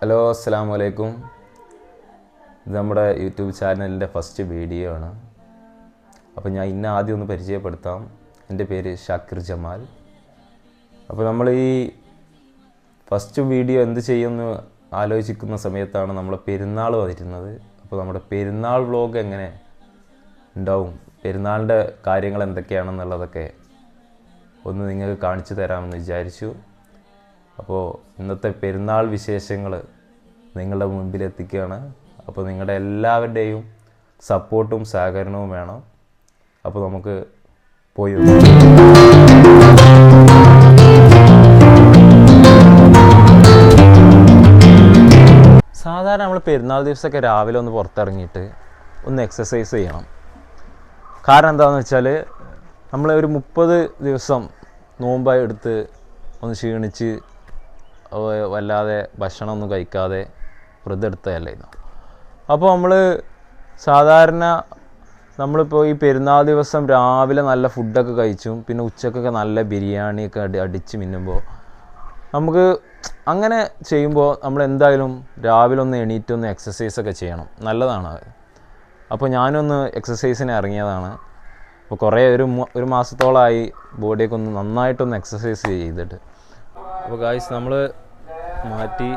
Hello അസ്സാം വലൈക്കും ഇത് നമ്മുടെ യൂട്യൂബ് ചാനലിന്റെ ഫസ്റ്റ് വീഡിയോ ആണ്. അപ്പോൾ ഞാൻ ഇന്ന് ആദ്യം ഒന്ന് പരിചയപ്പെടുത്താം. എന്റെ പേര് ഷാക്കിർ ജമാൽ. അപ്പോൾ നമ്മൾ ഈ ഫസ്റ്റ് വീഡിയോ എന്ത് ചെയ്യുമെന്ന് ആലോചിക്കുന്ന സമയത്താണ് നമ്മൾ പെരുന്നാൾ വരുന്നത് അപ്പോൾ നമ്മുടെ പെരുന്നാൾ വ്ലോഗ് എങ്ങനെ ഉണ്ടാവും പെരുന്നാളിന്റെ കാര്യങ്ങൾ എന്തൊക്കെയാണെന്നുള്ളതൊക്കെ ഒന്ന് നിങ്ങൾക്ക് കാണിച്ചു തരാമെന്ന് വിചാരിച്ചു. അപ്പോൾ ഇന്നത്തെ പെരുന്നാൾ വിശേഷങ്ങൾ നിങ്ങളുടെ മുമ്പിൽ എത്തിക്കുകയാണ് അപ്പോൾ നിങ്ങളുടെ എല്ലാവരുടെയും സപ്പോർട്ടും സഹകരണവും വേണം. അപ്പോൾ നമുക്ക് പോയി സാധാരണ നമ്മൾ പെരുന്നാൾ ദിവസമൊക്കെ രാവിലെ ഒന്ന് പുറത്തിറങ്ങിയിട്ട് ഒന്ന് എക്സസൈസ് ചെയ്യണം. കാരണം എന്താണെന്ന് വെച്ചാൽ നമ്മൾ ഒരു മുപ്പത് ദിവസം നോമ്പായി എടുത്ത് ഒന്ന് ക്ഷീണിച്ച് വല്ലാതെ ഭക്ഷണമൊന്നും കഴിക്കാതെ വ്രതം എടുത്തതല്ലായിരുന്നു അപ്പോൾ നമ്മൾ സാധാരണ നമ്മളിപ്പോൾ ഈ പെരുന്നാൾ ദിവസം രാവിലെ നല്ല ഫുഡൊക്കെ കഴിച്ചും പിന്നെ ഉച്ചക്കൊക്കെ നല്ല ബിരിയാണിയൊക്കെ അടി അടിച്ച് മിന്നുമ്പോൾ നമുക്ക് അങ്ങനെ ചെയ്യുമ്പോൾ നമ്മൾ എന്തായാലും രാവിലെ ഒന്ന് എണീറ്റ് ഒന്ന് എക്സസൈസ് ഒക്കെ ചെയ്യണം. നല്ലതാണ് അത്. അപ്പോൾ ഞാനൊന്ന് എക്സസൈസിന് ഇറങ്ങിയതാണ്. അപ്പോൾ കുറേ ഒരു ഒരു മാസത്തോളമായി ബോഡിയൊക്കെ ഒന്ന് നന്നായിട്ടൊന്ന് എക്സസൈസ് ചെയ്തിട്ട്. അപ്പോൾ ഗായ്സ് നമ്മൾ മാറ്റി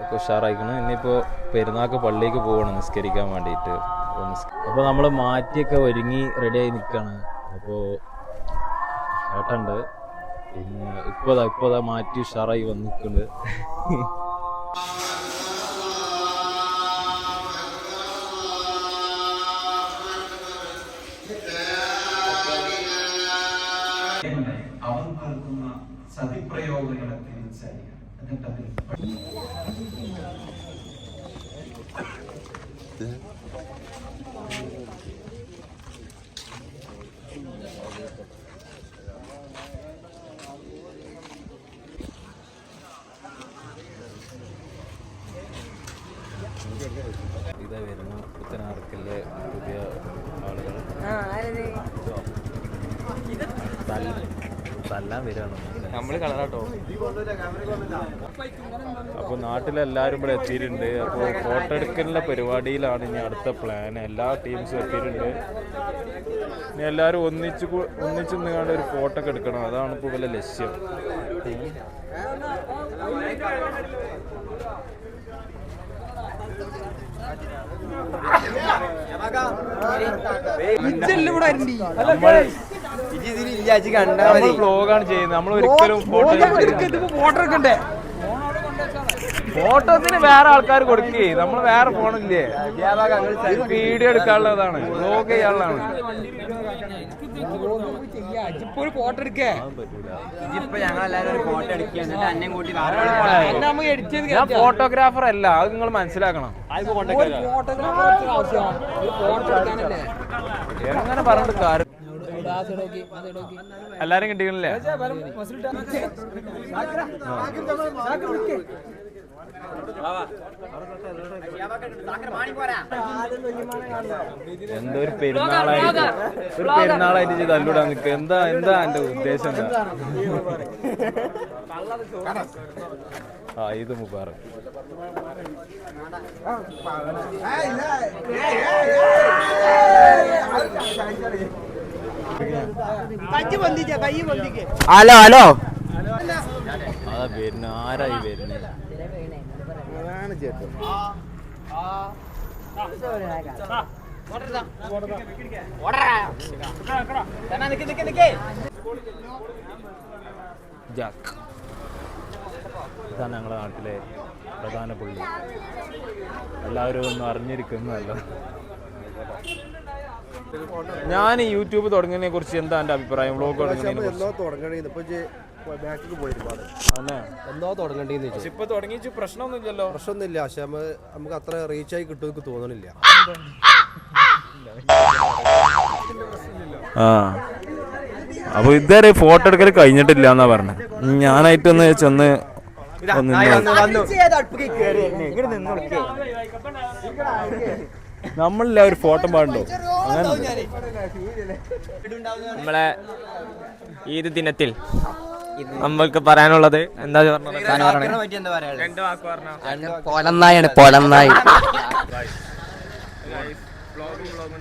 ഒക്കെ ഉഷാറായിക്കണം. ഇനിയിപ്പോൾ പെരുന്നാൾക്ക് പള്ളിക്ക് പോകണം നിസ്കരിക്കാൻ വേണ്ടിയിട്ട് അപ്പോൾ നമ്മൾ മാറ്റിയൊക്കെ ഒരുങ്ങി റെഡിയായി നിൽക്കുകയാണ് അപ്പോൾ ഏട്ടുണ്ട് പിന്നെ ഇപ്പോൾ ഇപ്പോൾ മാറ്റി ഉഷാറായി വന്ന് ഇതാ വരുന്ന പുത്തനാർക്കിലെ പുതിയ ആളുകൾ തല്ലാൻ വരികയാണ് നമ്മൾ കളറാട്ടോ. അപ്പോൾ നാട്ടിലെല്ലാവരും ഇവിടെ എത്തിയിട്ടുണ്ട്. അപ്പോൾ ഫോട്ടോ എടുക്കുന്ന പരിപാടിയിലാണ് ഇനി അടുത്ത പ്ലാൻ എല്ലാ ടീംസും എത്തിയിട്ടുണ്ട്. ഇനി എല്ലാവരും ഒന്നിച്ച് കൂ- ഒന്നിച്ച് നിന്നുകൊണ്ട് ഒരു ഫോട്ടോ ഒക്കെ എടുക്കണം. അതാണ് ഇപ്പോൾ വല്ല ലക്ഷ്യം. നമ്മൾ വ്ലോഗാണ് ചെയ്യുന്നത്. നമ്മൾ ഒരിക്കലും ഫോട്ടോ ഫോട്ടോ എടുക്കണ്ടേ? ഫോട്ടോത്തിന് വേറെ ആൾക്കാർ കൊടുക്കേ. നമ്മൾ വേറെ ഫോണില്ലേ വീഡിയോ എടുക്കാനുള്ളതാണ്. ബ്ലോഗ് ചെയ്യാനുള്ളതാണ്. ഇപ്പൊ ഒരു ഫോട്ടോ എടുക്കേ ഞാൻ ഫോട്ടോഗ്രാഫർ അല്ല. അത് നിങ്ങൾ മനസ്സിലാക്കണം. അങ്ങനെ ആവശ്യം ഒരു ഫോട്ടോ എടുക്കാനല്ലേ? എങ്ങനെ പറഞ്ഞിട്ട് കാര്യം എല്ലാരും കിട്ടിക്കണില്ലേ എന്തോ ഒരു പെരുന്നാളായിട്ട് ഒരു പെരുന്നാളായിട്ട് ചെയ്ത് അല്ലൂടാ നിൽക്കുക എന്താ എന്താ എന്റെ ഉദ്ദേശം എന്താ ആ ഇത് മുബാറക് ഹലോ ഹലോ. വരുന്നത് ആരായി ജാക്ക്. ഇതാണ് ഞങ്ങളുടെ നാട്ടിലെ പ്രധാന പുള്ളി. എല്ലാവരും ഒന്നും അറിഞ്ഞിരിക്കുന്നതല്ല. ഞാൻ യൂട്യൂബ് തുടങ്ങുന്നതിനെ കുറിച്ച് എന്താ എന്റെ അഭിപ്രായം? വ്ളോഗ് തുടങ്ങുന്നതിനെ കുറിച്ച്. എന്നോ തുടങ്ങണേന്ന്. ഇപ്പൊ ബാക്കിൽ പോയി ഒരുപാട് അല്ലേ എന്നോ തുടങ്ങണ്ടേന്ന് പക്ഷെ ഇപ്പൊ തുടങ്ങിച്ച് പ്രശ്നമൊന്നുമില്ലല്ലോ. പ്രശ്നമൊന്നുമില്ല. പക്ഷെ നമുക്ക് അത്ര റീച്ച് ആയി കിട്ടും എനിക്ക് തോന്നണില്ല. ആ. അപ്പൊ ഇതുവരെ ഫോട്ടോ എടുക്കൽ കഴിഞ്ഞിട്ടില്ല എന്നാ പറഞ്ഞത് ഞാനായിട്ടൊന്ന് ചെന്ന് ഒന്ന് നമ്മളില്ല ഒരു ഫോട്ടോ പാടുണ്ടോ? അങ്ങനെ നമ്മളെ ഈദ് ദിനത്തിൽ നമ്മൾക്ക് പറയാനുള്ളത് എന്താ പറഞ്ഞത്? പൊലന്നായാണ് പൊലന്നായി. വ്ളോഗും വ്ളോഗും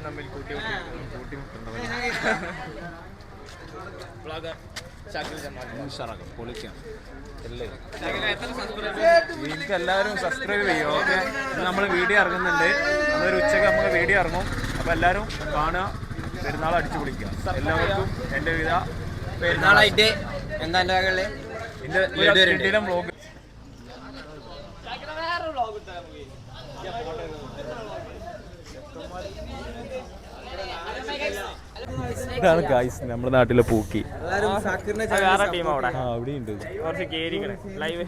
ഷാക്കിൽ നിങ്ങൾക്ക് എല്ലാവരും സബ്സ്ക്രൈബ് ചെയ്യും? ഓക്കെ. നമ്മൾ വീഡിയോ ഇറങ്ങുന്നുണ്ട്. നമ്മളൊരു ഉച്ചയ്ക്ക് നമ്മൾ വീഡിയോ ഇറങ്ങും. അപ്പോൾ എല്ലാവരും കാണുക. പെരുന്നാൾ അടിച്ചു പിടിക്കുക എല്ലാവർക്കും എന്റെ വിധ പെരുന്നാളായിട്ട് എന്താ വകകൾ? എന്റെ വ്ളോഗ് ഇതാണ് ഗായ്സ് നമ്മുടെ നാട്ടിലെ പൂക്കി. വേറെ ടീം അവിടെ. ആ അവിടെയുണ്ട്. കുറച്ച് കേരിക്കണേ ലൈവ്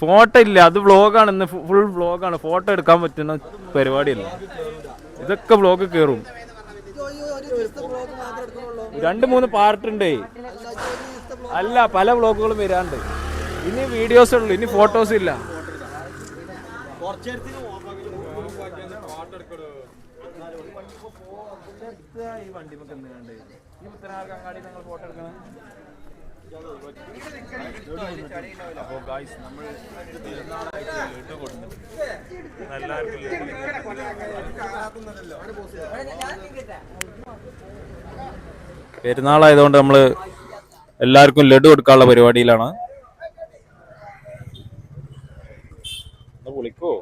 ഫോട്ടോ ഇല്ല അത് വ്ളോഗാണ് ഇന്ന് ഫുൾ വ്ളോഗാണ് ഫോട്ടോ എടുക്കാൻ പറ്റുന്ന പരിപാടിയല്ല. ഇതൊക്കെ വ്ളോഗ് കയറും രണ്ട് മൂന്ന് പാർട്ട് ഉണ്ട്. അല്ല പല വ്ളോഗുകളും വരാണ്ട്. ഇനി വീഡിയോസ് ഉള്ളു. ഇനി ഫോട്ടോസ് ഇല്ല. അപ്പോൾ ഗായ്സ് നമ്മൾ പെരുന്നാളായതുകൊണ്ട് നമ്മൾ എല്ലാവർക്കും ലഡു കൊടുക്കാനുള്ള പരിപാടിയിലാണ്. വിളിക്കോ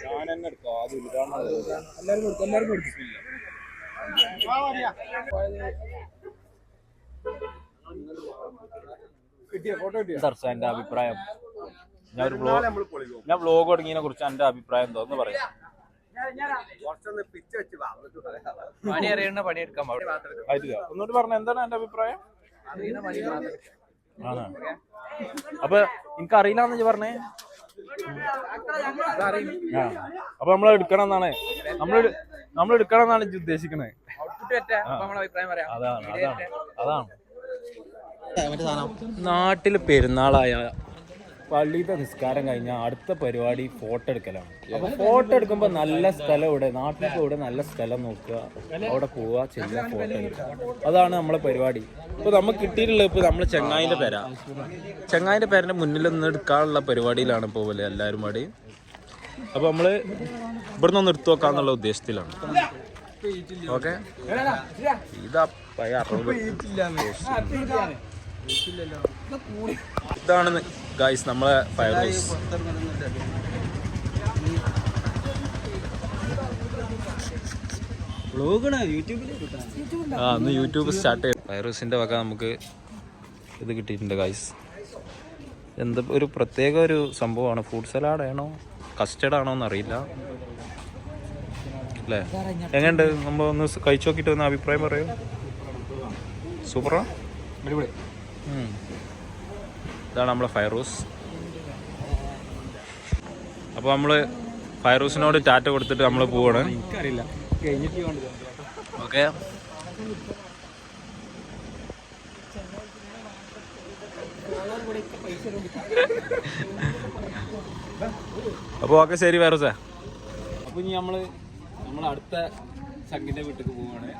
ഞാൻ തന്നെ എടുക്കാം ആദ്യം ഇതാണ് സർ എന്റെ അഭിപ്രായം? ഞാൻ ഒരു ബ്ലോഗ് ഞാൻ ബ്ലോഗ് തുടങ്ങിയതിനെ കുറിച്ച് എന്റെ അഭിപ്രായം എന്തോ എന്ന് പറയാം. പണി അറിയണ പണിയെടുക്കാൻ ഒന്നുകൂടി പറഞ്ഞ എന്താണ് എന്റെ അഭിപ്രായം? ആണ്? അപ്പൊ എനിക്ക് അറിയില്ലാന്ന് പറഞ്ഞേ. ആ. അപ്പൊ നമ്മൾ എടുക്കണം എന്നാണ് നമ്മൾ നമ്മൾ എടുക്കണം എന്നാണ് ഉദ്ദേശിക്കുന്നത് ഉദ്ദേശിക്കണേ നമ്മളെ അഭിപ്രായം പറയാം. അതാണ് അതാണ്. അതാണ്. നാട്ടിൽ പെരുന്നാളായ പള്ളിയിലത്തെ നിസ്കാരം കഴിഞ്ഞാൽ അടുത്ത പരിപാടി ഫോട്ടോ എടുക്കലാണ്. അപ്പൊ ഫോട്ടോ എടുക്കുമ്പോ നല്ല സ്ഥലം ഇവിടെ നാട്ടിൽ ഇവിടെ നല്ല സ്ഥലം നോക്കുക അവിടെ പോവുക ചെല്ലുക ഫോട്ടോ എടുക്കുക. അതാണ് നമ്മളെ പരിപാടി. ഇപ്പൊ നമ്മൾ കിട്ടിയിട്ടുള്ളത് ഇപ്പൊ നമ്മൾ ചെങ്ങായിന്റെ പേര. ചെങ്ങായിന്റെ പേരന്റെ മുന്നിൽ നിന്ന് എടുക്കാനുള്ള പരിപാടിയിലാണ് ഇപ്പോൾ പോലെ എല്ലാവരും പാടി. അപ്പൊ നമ്മൾ ഇവിടുന്ന് ഒന്ന് എടുത്തു നോക്കാന്നുള്ള ഉദ്ദേശത്തിലാണ്. ഓക്കെ? ഇതാ പഴയ അറുപത്. ഇതാണ് ഗായ്സ് നമ്മളെ ഫയർ ഹൗസ് ആ ഇന്ന് യൂട്യൂബ് സ്റ്റാർട്ട് ചെയ്തു. ഫയർ ഹൗസിന്റെ വക നമുക്ക് ഇത് കിട്ടിയിട്ടുണ്ട് ഗായ്സ് എന്ത് ഒരു പ്രത്യേക ഒരു സംഭവമാണ്. ഫ്രൂട്ട് സലാഡ് ആണോ? കസ്റ്റർഡ് ആണോ എന്നറിയില്ല. അല്ലേ? എങ്ങനെയുണ്ട്? നമ്മൾ ഒന്ന് കഴിച്ചു നോക്കിയിട്ട് ഒന്ന് അഭിപ്രായം പറയൂ. സൂപ്പറാ. ഇതാണ് നമ്മളെ ഫയർ ഹൗസ് അപ്പോൾ നമ്മൾ ഫയർ ഹൗസിനോട് ടാറ്റ കൊടുത്തിട്ട് നമ്മൾ പോവാണ്. ഓക്കെ. അപ്പോൾ ഓക്കെ ശരി വേറെ സാ അപ്പോൾ ഇനി നമ്മൾ നമ്മൾ അടുത്ത ചങ്കിന്റെ വീട്ടിലേക്ക് പോവാണ്.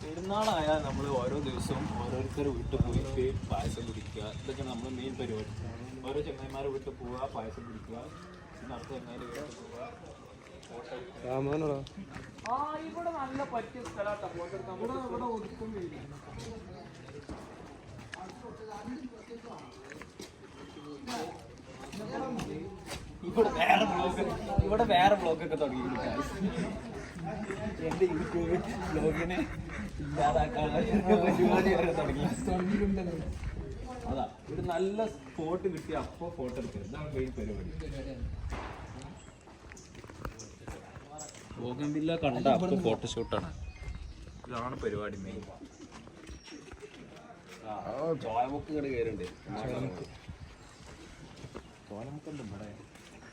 പെരുന്നാളായാൽ നമ്മൾ ഓരോ ദിവസവും ഓരോരുത്തർ വീട്ടിൽ പോയിട്ട് പായസം കുടിക്കുക. ഇതൊക്കെ നമ്മൾ മെയിൻ പരിപാടി. ഓരോ ചങ്ങായിമാരെ വീട്ടിൽ പോവുക പായസം കുടിക്കുക. നടത്ത ചങ്ങായിന്റെ വീട്ടിൽ പോവുക. ആ ഇവിടെ നല്ല പറ്റിയ സ്ഥലമാട്ടോ ഫോട്ടോ എടുക്കാൻ. ഇവിടെ ഇവിടെ ഒതുക്കും. ഇവിടെ വേറെ ബ്ലോഗ് ഇവിടെ വേറെ ബ്ലോഗൊക്കെ തുടങ്ങി എന്റെ യൂട്യൂബ് ബ്ലോഗിനെ ഇല്ലാതാക്കാൻ പരിപാടി വരെ തുടങ്ങി അതാ ഒരു നല്ല സ്പോട്ട് കിട്ടി അപ്പോ ഫോട്ടോ എടുക്കുക ഇതാണ് മെയിൻ പരിപാടി. ബോഗംവില്ല കണ്ട അപ്പൊ ഫോട്ടോഷൂട്ടാണ് ഇതാണ് പരിപാടി മെയിൻ ചോലമുക്ക് ഇങ്ങോട്ട് കയറുണ്ട് ചോലമുക്ക്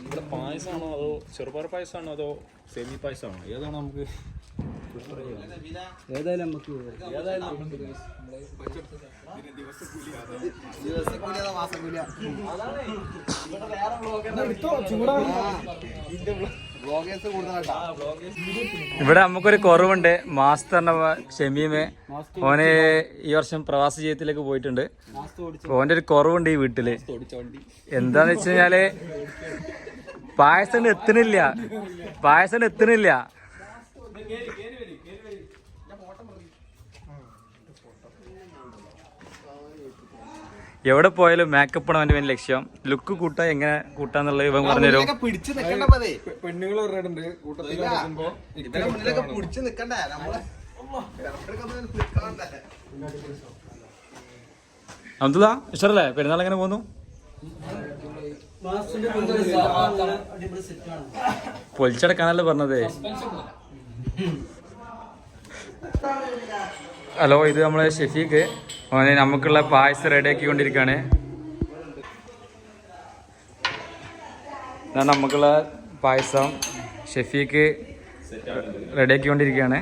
ഇവിടെ പായസമാണോ അതോ ചെറുപയർ പായസമാണോ അതോ സെമി പായസമാണോ ഏതാണ് നമുക്ക് ഏതായാലും നമുക്ക് ഇവിടെ നമുക്കൊരു കുറവുണ്ട്. മാസ്റ്ററിന്റെ ഷെമീമേ ഓനെ ഈ വർഷം പ്രവാസ ജീവിതത്തിലേക്ക് പോയിട്ടുണ്ട്. ഓന്റെ ഒരു കുറവുണ്ട് ഈ വീട്ടിൽ. എന്താന്ന് വെച്ച് കഴിഞ്ഞാൽ പായസം എത്തണില്ല. പായസം എത്തണില്ല. എവിടെ പോയാലും മേക്കപ്പ് ആണ് അവന്റെ മെയിൻ ലക്ഷ്യം. ലുക്ക് കൂട്ടാ എങ്ങനെ കൂട്ടാന്നുള്ളത് ഇവൻ പറഞ്ഞുതരും. പിടിച്ച് നിക്കണ്ട? പതേ പെണ്ണുങ്ങൾ അബ്ദുള്ള ഇഷ്ടല്ലേ? പെരുന്നാൾ എങ്ങനെ പോകുന്നു? പൊളിച്ചടക്കാനല്ലേ പറഞ്ഞത്. ഹലോ ഇത് നമ്മളെ ഷെഫീഖ്. അവനെ നമുക്കുള്ള പായസം റെഡി ആക്കിക്കൊണ്ടിരിക്കുകയാണ് ഇതാണ് നമുക്കുള്ള പായസം ഷെഫീക്ക് റെഡി ആക്കിക്കൊണ്ടിരിക്കുകയാണ്.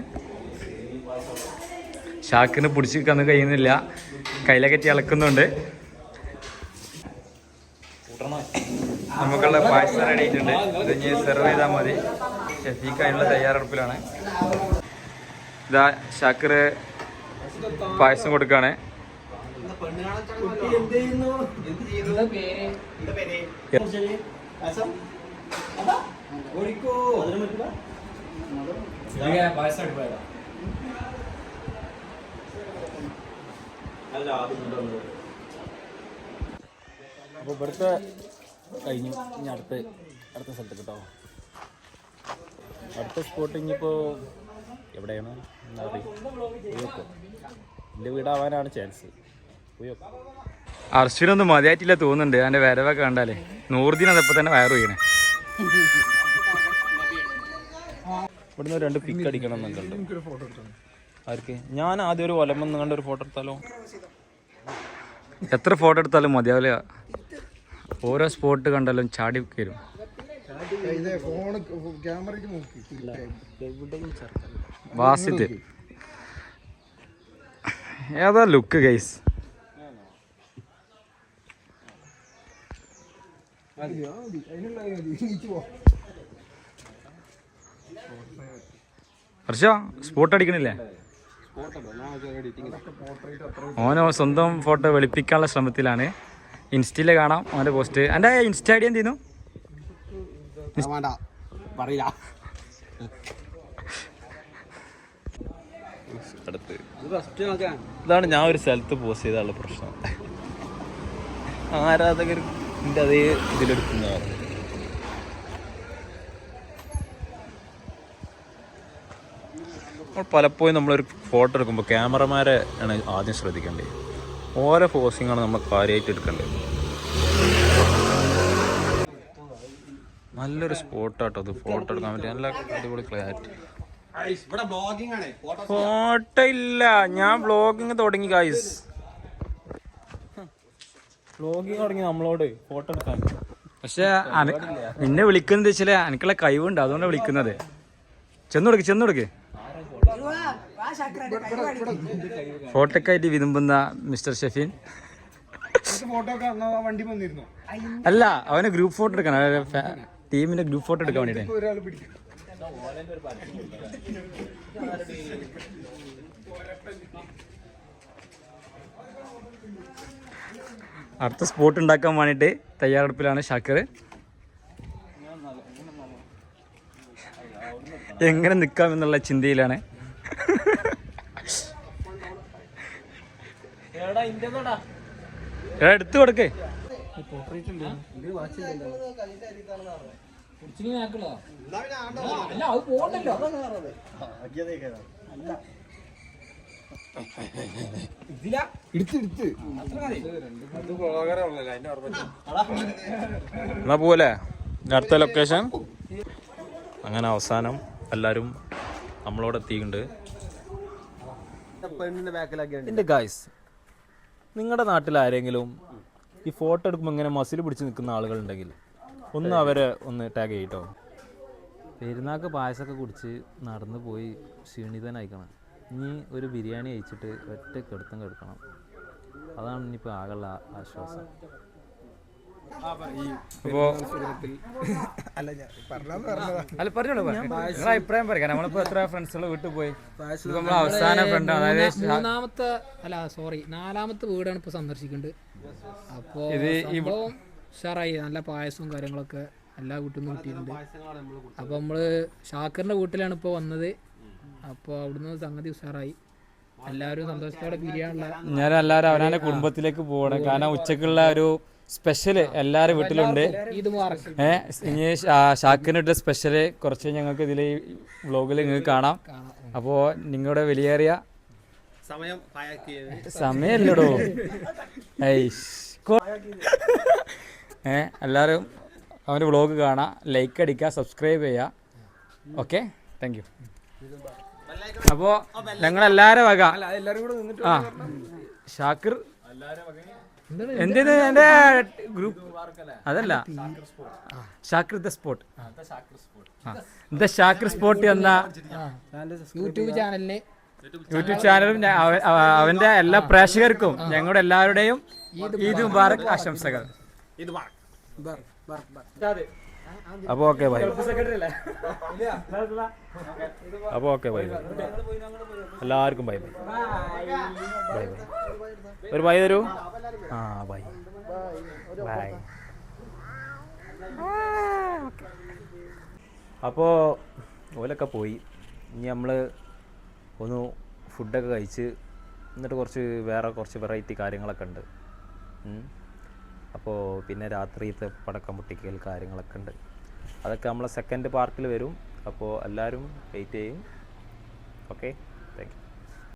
ഷാക്കിന് പിടിച്ച് കന്ന് കഴിയുന്നില്ല. കയ്യിലകറ്റി ഇളക്കുന്നുണ്ട് നമുക്കുള്ള പായസം റെഡി ആയിട്ടുണ്ട്. ഇത് ഇനി സെർവ് ചെയ്താൽ മതി. ഷെഫീക്ക് അതിനുള്ള തയ്യാറെടുപ്പിലാണ്. ഇതാ ഷാക്കിർ പായസം കൊടുക്കാണ്. അപ്പൊ ഇവിടുത്തെ കഴിഞ്ഞു. ഇനി അടുത്ത അടുത്ത സ്ഥലത്ത് കേട്ടോ അടുത്ത സ്പോട്ട് ഇനിയിപ്പോൾ എവിടെയാണ്? എന്താ പറയുക എന്റെ വീടാവാനാണ് ചാൻസ് പോയോക്കോ അർശുനൊന്നും മതിയായിട്ടില്ല തോന്നുന്നുണ്ട്. അതിന്റെ വരവൊക്കെ കണ്ടാലേ. നൂറുദിനതപ്പോ തന്നെ വയറു വീണേ ഇവിടുന്ന് രണ്ട് പിക്ക് അടിക്കണം എന്നുണ്ട്. ആർക്ക്? ഞാൻ ആദ്യം ഒരു ഒലമെന്ന് കണ്ട ഒരു ഫോട്ടോ എടുത്താലോ? എത്ര ഫോട്ടോ എടുത്താലും മതിയാവില്ല. ഓരോ സ്പോട്ട് കണ്ടാലും ചാടി കയറും വാസിത്ത് ഏതാ ലുക്ക് ഗൈസ് ഹർഷ സ്പോട്ട് അടിക്കണില്ലേ? ഓനോ സ്വന്തം ഫോട്ടോ വെളുപ്പിക്കാനുള്ള ശ്രമത്തിലാണ്. ഇൻസ്റ്റയിലെ കാണാം അവന്റെ പോസ്റ്റ് എന്റെ ഇൻസ്റ്റ ഐ ഡി എന്ത് അടുത്ത്. ഇതാണ് ഞാൻ ഒരു സ്ഥലത്ത് പോസ്റ്റ് ചെയ്താലുള്ള പ്രശ്നം. ആരാധകർ അതേ ഇതിലെടുക്കുന്നതാണ് നമ്മൾ പലപ്പോഴും നമ്മളൊരു ഫോട്ടോ എടുക്കുമ്പോൾ ക്യാമറമാരെ ആണ് ആദ്യം ശ്രദ്ധിക്കേണ്ടത്. ഓരോ ഫോസിങ്ങാണ് നമ്മൾ കാര്യമായിട്ട് എടുക്കേണ്ടത്. നല്ലൊരു സ്പോട്ടാട്ടോ അത് ഫോട്ടോ എടുക്കാൻ പറ്റിയ. നല്ല അടിപൊളി ക്ലാരിറ്റി ഫോട്ടോ ഇല്ല ഞാൻ വ്ളോഗിങ് തുടങ്ങി ഗായ്സ് വ്ളോഗിങ് തുടങ്ങി നമ്മളോട്. ഫോട്ടോ എടുക്കാൻ. പക്ഷെ നിന്നെ വിളിക്കുന്നത് വെച്ചാൽ എനിക്കുള്ള കഴിവുണ്ട്. അതുകൊണ്ടാണ് വിളിക്കുന്നത്. ചെന്നു കൊടുക്ക് ചെന്നു കൊടുക്ക് ഫോട്ടോക്കായിട്ട് വിതുമ്പുന്ന മിസ്റ്റർ ഷെഫീൻ. ഫോട്ടോ അല്ല അവന് ഗ്രൂപ്പ് ഫോട്ടോ എടുക്കണം. ടീമിന്റെ ഗ്രൂപ്പ് ഫോട്ടോ എടുക്കാൻ വേണ്ടിട്ട്. അടുത്ത സ്പോട്ട് ഉണ്ടാക്കാൻ വേണ്ടിയിട്ട് തയ്യാറെടുപ്പിലാണ് ഷാക്കർ. എങ്ങനെ നിൽക്കാം എന്നുള്ള ചിന്തയിലാണ്. എടാ എടുത്തു കൊടുക്ക്. അല്ല അത് പോകണ്ടല്ലോ എന്നാ പോലെ അടുത്ത ലൊക്കേഷൻ അങ്ങനെ അവസാനം എല്ലാവരും നമ്മളോട് എത്തിയിട്ടുണ്ട്. എന്റെ ഗായ്സ് നിങ്ങളുടെ നാട്ടിൽ ആരെങ്കിലും ഈ ഫോട്ടോ എടുക്കുമ്പോൾ ഇങ്ങനെ മസിൽ പിടിച്ച് നിൽക്കുന്ന ആളുകളുണ്ടെങ്കിൽ ഒന്ന് അവരെ ഒന്ന് ടാഗ് ചെയ്യട്ടോ? പെരുന്നാക്ക് പായസമൊക്കെ കുടിച്ച് നടന്നു പോയി ക്ഷീണിതനായിക്കണം. ഇനി ഒരു ബിരിയാണി കഴിച്ചിട്ട് ഒറ്റ കെടുത്തം കെടുക്കണം. അതാണ് ഇനിയിപ്പോൾ ആകെയുള്ള ആശ്വാസം. അപ്പോ അല്ല പറഞ്ഞോളൂ നിങ്ങളെ അഭിപ്രായം പറയാം നമ്മളിപ്പോ എത്ര ഫ്രണ്ട്സുകൾ വീട്ടിൽ പോയി? അവസാന ഫ്രണ്ട് മൂന്നാമത്തെ അല്ല സോറി നാലാമത്തെ വീടാണ് ഇപ്പൊ സന്ദർശിക്കേണ്ടത് അപ്പോ ഇത് ഉഷാറായി. നല്ല പായസവും കാര്യങ്ങളൊക്കെ എല്ലാ വീട്ടിൽ നിന്നും കിട്ടിയിട്ടുണ്ട്. അപ്പൊ നമ്മൾ ഷാക്കറിന്റെ വീട്ടിലാണ് ഇപ്പൊ വന്നത്. അപ്പൊ അവിടുന്ന് സംഗതി ഉഷാറായി. എല്ലാവരും സന്തോഷത്തോടെ പിരിയാനുള്ള ഞാൻ എല്ലാവരും അവനാന്റെ കുടുംബത്തിലേക്ക് പോകണം കാരണം ഉച്ചക്കുള്ള ഒരു സ്പെഷ്യൽ എല്ലാവരും വീട്ടിലുണ്ട്. ഇത് മാറും ഏഹ് ഇനി ഷാ- ഷാക്കിനിട്ട് സ്പെഷ്യൽ കുറച്ച് ഞങ്ങൾക്ക് ഇതിൽ വ്ലോഗിൽ നിങ്ങൾക്ക് കാണാം. അപ്പോൾ നിങ്ങളുടെ വിലയേറിയ സമയം സമയല്ലടോ ഏ എല്ലാവരും അവന്റെ വ്ളോഗ് കാണാം ലൈക്ക് അടിക്കുക സബ്സ്ക്രൈബ് ചെയ്യുക. ഓക്കെ താങ്ക് യു അപ്പോൾ ഞങ്ങളെല്ലാവരും വക. ആ. ഷാക്കിർ? എന്തിന് എന്റെ ഗ്രൂപ്പ് അതല്ല. Shakir the spot the Shakir spot എന്ന യൂട്യൂബ് ചാനലിന് യൂട്യൂബ് ചാനലും അവന്റെ എല്ലാ പ്രേക്ഷകർക്കും ഞങ്ങളുടെ എല്ലാവരുടെയും ഈദ് മുബാറക് ആശംസകൾ. അപ്പോൾ ഓക്കെ ബൈ. അപ്പോൾ ഓക്കെ ബൈ ബൈ. എല്ലാവർക്കും ബൈ ബൈ. Bye bye. ഒരു ബൈ തരൂ? ആ ബൈ. ബൈ. അപ്പോൾ ഓലൊക്കെ പോയി. ഇനി നമ്മൾ ഒന്ന് ഫുഡൊക്കെ കഴിച്ച് എന്നിട്ട് കുറച്ച് വേറെ കുറച്ച് വെറൈറ്റി കാര്യങ്ങളൊക്കെ ഉണ്ട്. അപ്പോൾ പിന്നെ രാത്രിയിലത്തെ പടക്കം പൊട്ടിക്കൽ കാര്യങ്ങളൊക്കെ ഉണ്ട്. അതൊക്കെ നമ്മളെ സെക്കൻഡ് പാർട്ടിൽ വരും. അപ്പോൾ എല്ലാവരും വെയിറ്റ് ചെയ്യും. ഓക്കെ